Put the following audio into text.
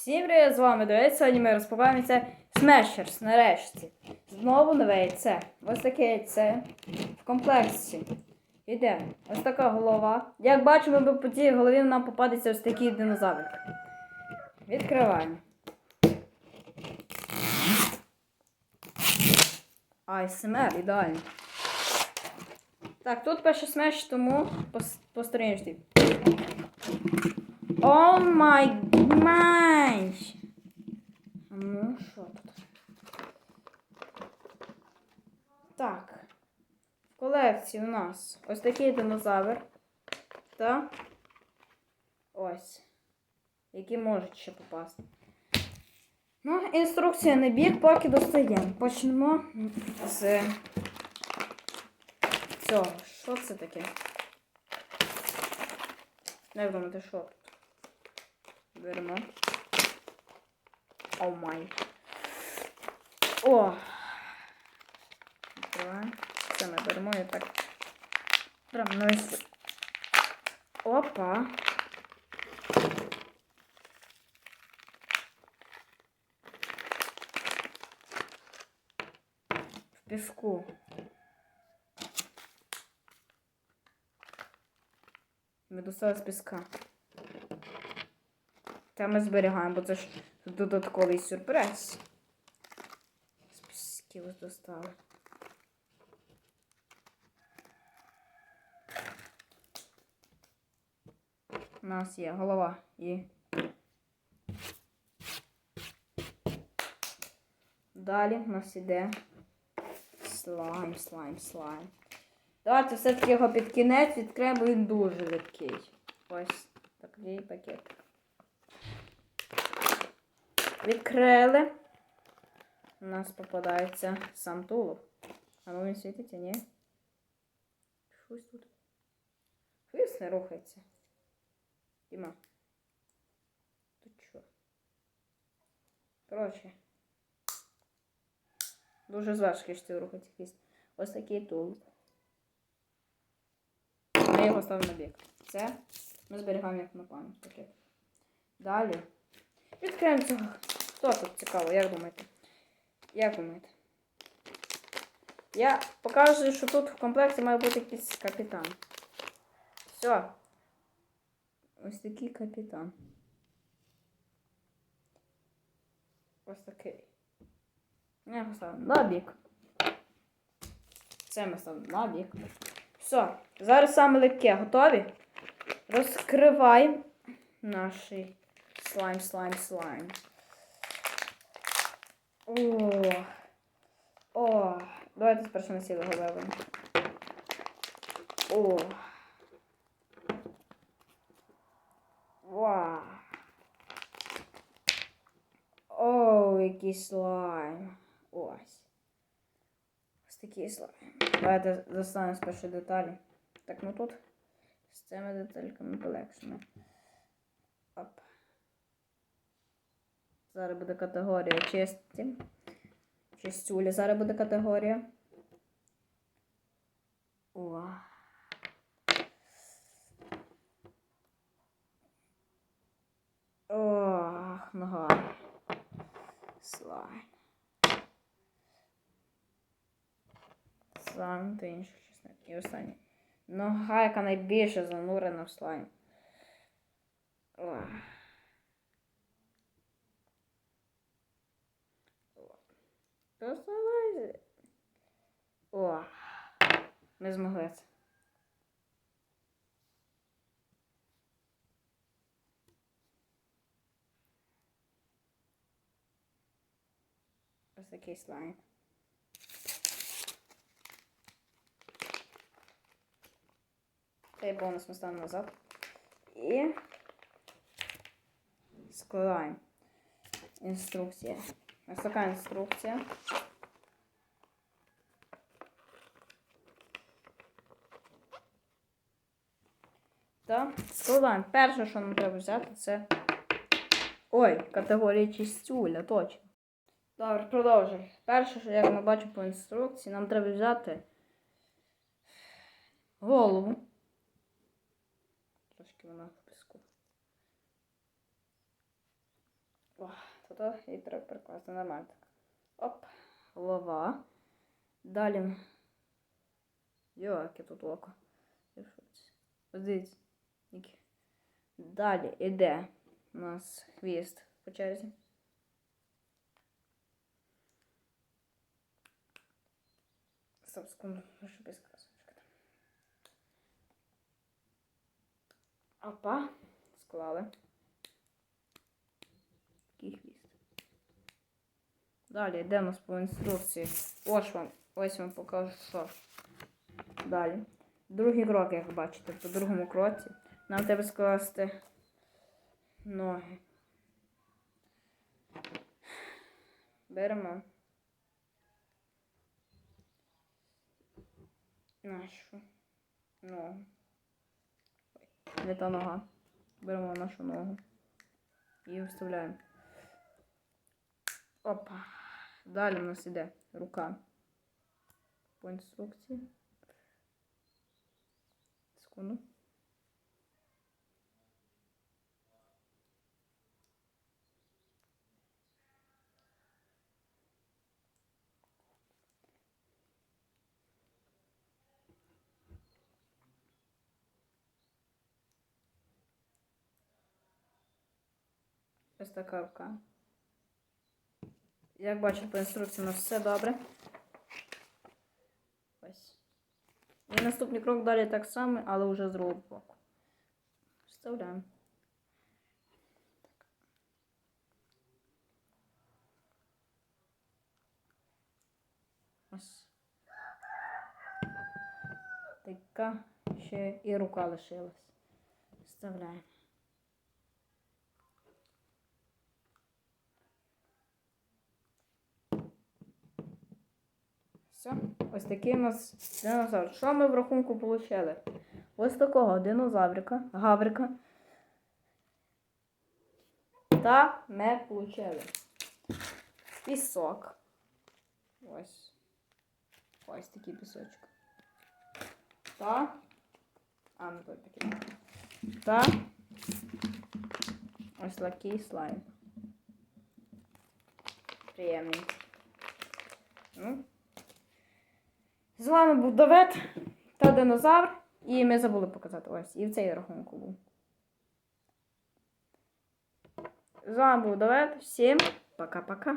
Всім привіт, з вами Давид. Сьогодні ми розпакуємося Smashers нарешті. Знову нове яйце. Ось таке яйце в комплекті. Іде. Ось така голова. Як бачимо, по цій голові нам попадеться ось такий динозаврик. Відкриваємо. АСМР, ідеально. Так, тут перший смеш, тому пос- постараємось. О май май! Ну, тут? Так. В колекції у нас ось такий динозавр. Та ось. Які можуть ще попасти. Ну, інструкція на бік, поки достаємо. Почнемо з цього. Що це таке? Як думаєте, що тут? Беремо. О май. О! Відкриваємо. Це ми беремо і так. Прям на ось. Опа. В піску. Ми достали з піска. Та ми зберігаємо, бо це ж додатковий сюрприз. Ось достали. У нас є голова і. Далі у нас іде слайм, слайм, слайм. Давайте все-таки його під кінець відкриємо, він дуже легкий. Ось такий пакет. Відкрили. У нас попадається сам тулуб. А ну він світиться, ні? Щось тут. Хвіст не рухається. Діма. Тут що? Коротше. Дуже зважко, що рухається хвіст. Ось такий тулуб. Ми його ставимо на бік. Це ми зберігаємо як на пам'ять. Далі. Відкриємо цього. Хто тут цікаво, як думаєте? Як думаєте? Я покажу, що тут в комплекті має бути якийсь капітан. Все. Ось такий капітан. Ось такий. Я ставимо на бік. Це ми ставимо на бік. Все. Зараз саме легке. Готові? Розкриваємо наш слайм, слайм, слайм. О. О. Давайте спершу на сіло головимо. О. Вау. О, який слайм. Ось. Ось такий слайм. Давайте достанемо спершу деталі. Так, ну тут з цими детальками полегшено. Оп. Зараз буде категорія чисті. Чистюлі. Зараз буде категорія. О. Ох, нога. Слайм. Слайм та інших чеснок. І останній. Нога, яка найбільше занурена в слайм. Ох. Доставай. О, ми змогли це. Ось такий слайм. Цей бонус ми ставимо назад. І складаємо. Інструкція. Ось така інструкція. Та. Перше, що нам треба взяти, це. Ой, категорія чистюля, точно. Добре, продовжуй. Перше, що як ми бачимо по інструкції, нам треба взяти голову. Трошки вона піску. О, тут і треба перекласти нормально. так. Оп, голова. Далі. Йо, яке тут око. Дивіться. Далі іде у нас хвіст по черзі. Стоп, секунду, щоб без красочка. Опа, склали. Такий хвіст. Далі йде у нас по інструкції. Ось вам, ось вам покажу, що. Далі. Другий крок, як бачите, по другому кроці. Нам треба скласти ноги. Беремо. Нашу ногу. Не та нога. Беремо нашу ногу і вставляємо. Опа. Далі у нас іде рука. По інструкції. Секунду. Ось така рука. Як бачите, по інструкції у нас все добре. Ось. І наступний крок далі так само, але вже з другого боку. Вставляємо. Ось. Така ще і рука лишилась. Вставляємо. Все. Ось такий у нас динозавр. Що ми в рахунку отримали? Ось такого динозаврика, гаврика. Та ми отримали. Пісок. Ось. Ось такий пісочок. Та. А, ну тут такий. Та. Ось такий слайм. Приємний. Ну. З вами був Давид та динозавр. І ми забули показати ось. І в цей рахунку був. З вами був Давид. Всім пока-пока.